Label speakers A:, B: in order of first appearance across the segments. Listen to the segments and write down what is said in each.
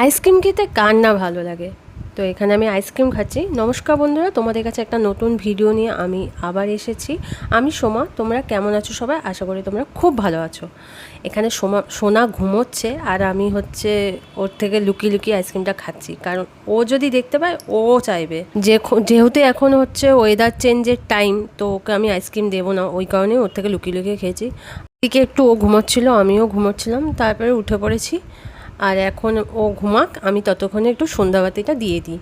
A: Ice cream খেতে কার না ভালো লাগে? তো এখানে আমি আইসক্রিম খাচ্ছি। নমস্কার বন্ধুরা, তোমাদের কাছে একটা নতুন ভিডিও নিয়ে আমি আবার এসেছি। আমি সোমা, তোমরা কেমন আছো সবাই? আশা করি তোমরা খুব ভালো আছো। এখানে সোমা, সোনা ঘুমোচ্ছে আর আমি হচ্ছে ওর থেকে লুকিয়ে লুকিয়ে আইসক্রিমটা খাচ্ছি। কারণ ও যদি দেখতে পায়, ও চাইবে। যে যেহেতু এখন হচ্ছে ওয়েদার চেঞ্জের টাইম তো ওকে আমি আইসক্রিম দেবো না। ওই কারণে ওর থেকে লুকিয়ে লুকিয়ে খেয়েছি। দিকে একটু ও ঘুমোচ্ছিল, আমিও ঘুমোচ্ছিলাম। তারপরে উঠে পড়েছি। আর এখন ও ঘুমাক, আমি ততক্ষণে একটু সন্ধ্যাবাতিটা দিয়ে দিই।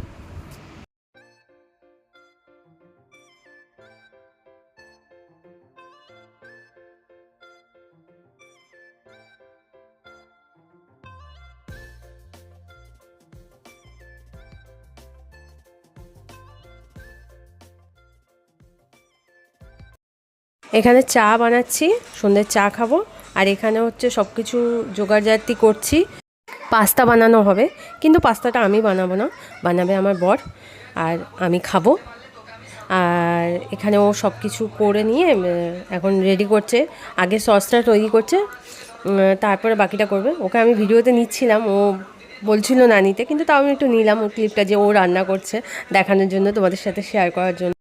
A: এখানে চা বানাচ্ছি সন্ধ্যের চা খাব, আর এখানে হচ্ছে সব কিছু জোগাড়জাতি করছি। পাস্তা বানানো হবে। কিন্তু পাস্তাটা আমি বানাবো না। বানাবে আমার বর। আর আমি খাব। আর এখানে ও সব কিছু করে নিয়ে এখন রেডি করছে। আগে সসটা তৈরি করছে। তারপরে বাকিটা করবে। ওকে আমি ভিডিওতে নিচ্ছিলাম। ও বলছিল না নিতে কিন্তু তাও আমি একটু নিলাম। ও ক্লিপটা যে ও রান্না করছে দেখানোর জন্য তোমাদের সাথে শেয়ার করার জন্য।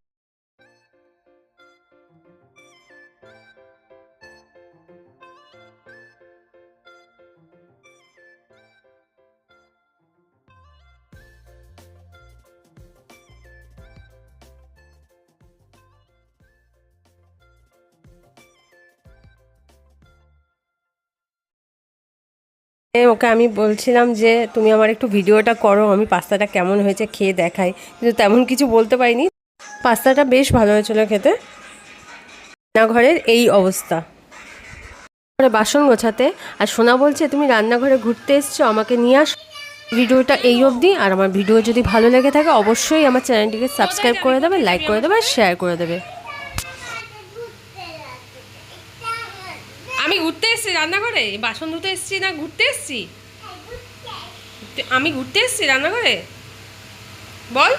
A: ওকে আমি বলছিলাম যে, তুমি আমার একটু ভিডিওটা করো, আমি পাস্তাটা কেমন হয়েছে খেয়ে দেখাই। কিন্তু তেমন কিছু বলতে পারিনি। পাস্তাটা বেশ ভালো হয়েছিল খেতে। রান্নাঘরের এই অবস্থা। বাসন গোছাতে, আর সোনা বলছে, তুমি রান্নাঘরে ঘুরতে এসছো, আমাকে নিয়ে আস। ভিডিওটা এই অবধি, আর আমার ভিডিও যদি ভালো লেগে থাকে, অবশ্যই আমার চ্যানেলটিকে সাবস্ক্রাইব করে দেবে, লাইক করে দেবে, আর শেয়ার করে দেবে। ঘুরতে এসছি রান্নাঘরে? বাসন ধুতে এসছি না ঘুরতে এসছি? আমি ঘুরতে এসছি রান্নাঘরে? বল।